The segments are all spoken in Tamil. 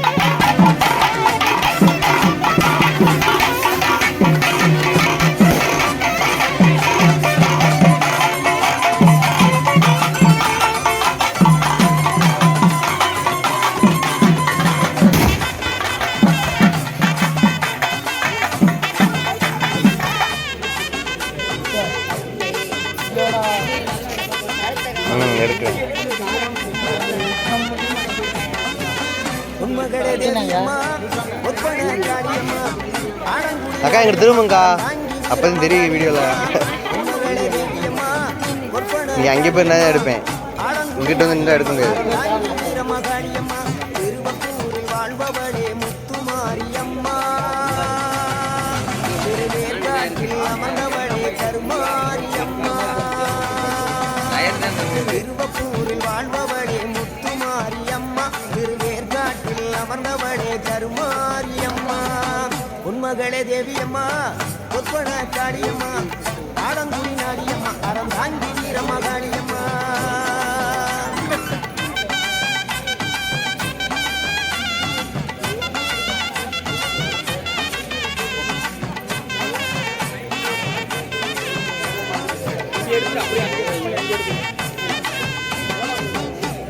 Bye. அக்கா எங்கிட்ட திரும்புங்கக்கா. அப்பதான் தெரியும் வீடியோவில் நீ அங்கே போய் நான் எடுப்பேன். இங்கிட்ட வந்து நின்று எடுக்க முடியாது. தேவியம்மா பொற்பன காடியம்மா ஆடங்குடி நாடியம்மா அறம் தாங்கி வீரம்மா காளியம்மா.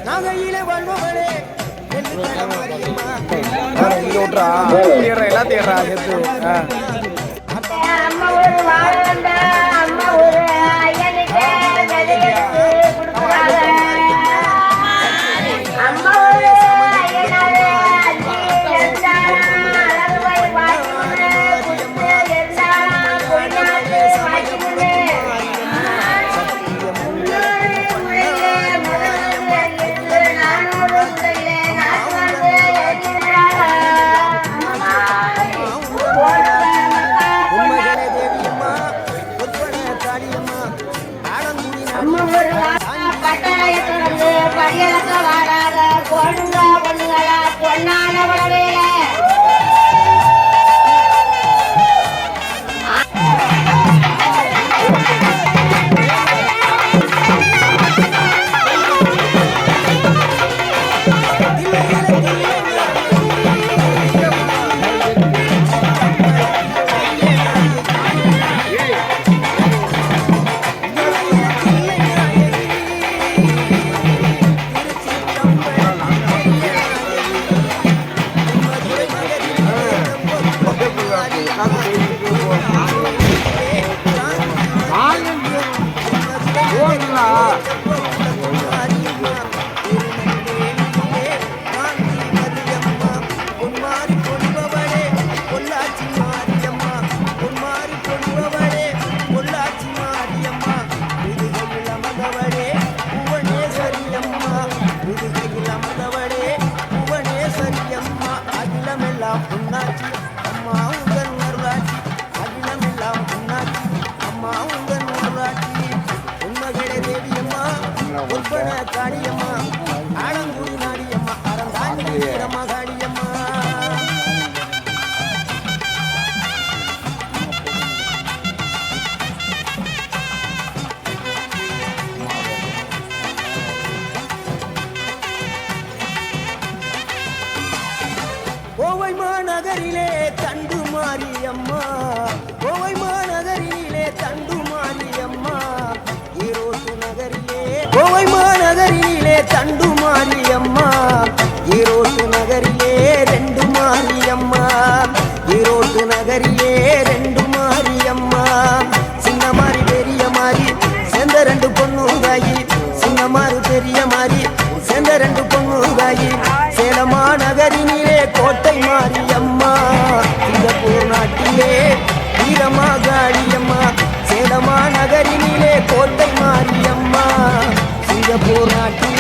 நாகையிலே வாழ்பவளே என்று இங்க விட்றா. தேடுறா தேடுறா சேர்த்து. ஆ. Hola. Tá cada. கோவை மாநகரிலே தண்டு மாரியம்மா. கோவை மாநகரிலே தண்டு மாரியம்மா. ஈரோடு நகரிலே கோவை மாநகரிலே தண்டு மாரியம்மா. முருகையில் சேலமா நகரினிலே கோட்டை மாரியம்மா. சிங்கப்பூர் நாட்டிலே வீரமா காடியம்மா சேலமா நகரினிலே கோட்டை மாரியம்மா. சிங்கப்பூர் நாட்டிலே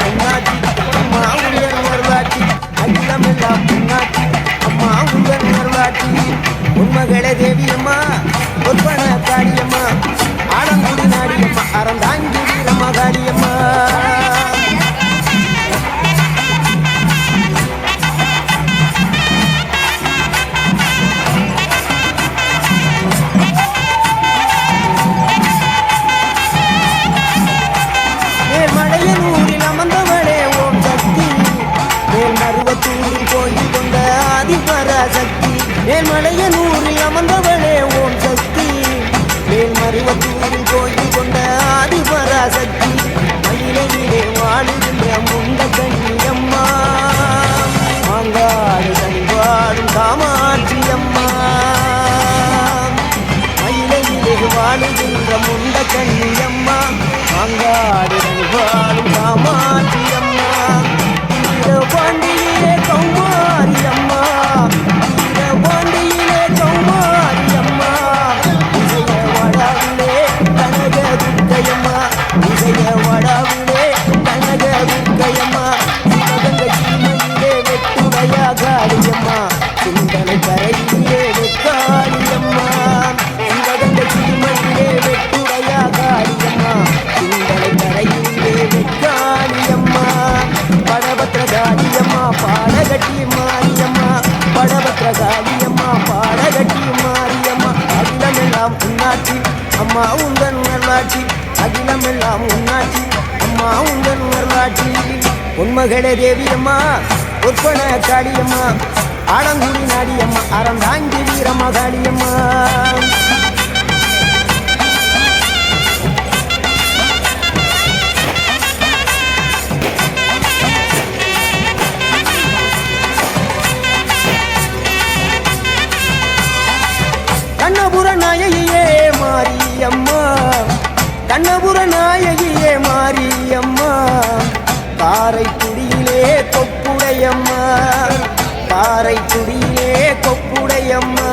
I'm not. வாழுகின்ற முண்ட கண்ணியம்மா அங்காடு வாழும் காமாட்சி அகிலமெல்லாம் அம்மா உங்கள் நல்லாட்சி உண்மகளே தேவியம்மா ஒற்பன காளியம்மா ஆடங்குடி நாடியம்மா அறந்தாங்கி வீரமா காளியம்மா கண்ணபுர நாயகியே மாரியம்மா. காரைக்குடியிலே கொப்புடையம்மா. காரைக்குடியிலே கொப்புடையம்மா.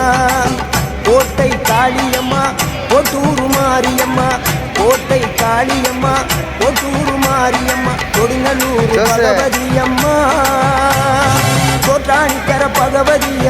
கோட்டை காளியம்மா கொட்டூரு மாரியம்மா. கோட்டை காளியம்மா கொட்டூரு மாரியம்மா. கொடுங்கல்லூர் ஜோசப். பகவதி அம்மா கோட்டாணிக்கர பகவதி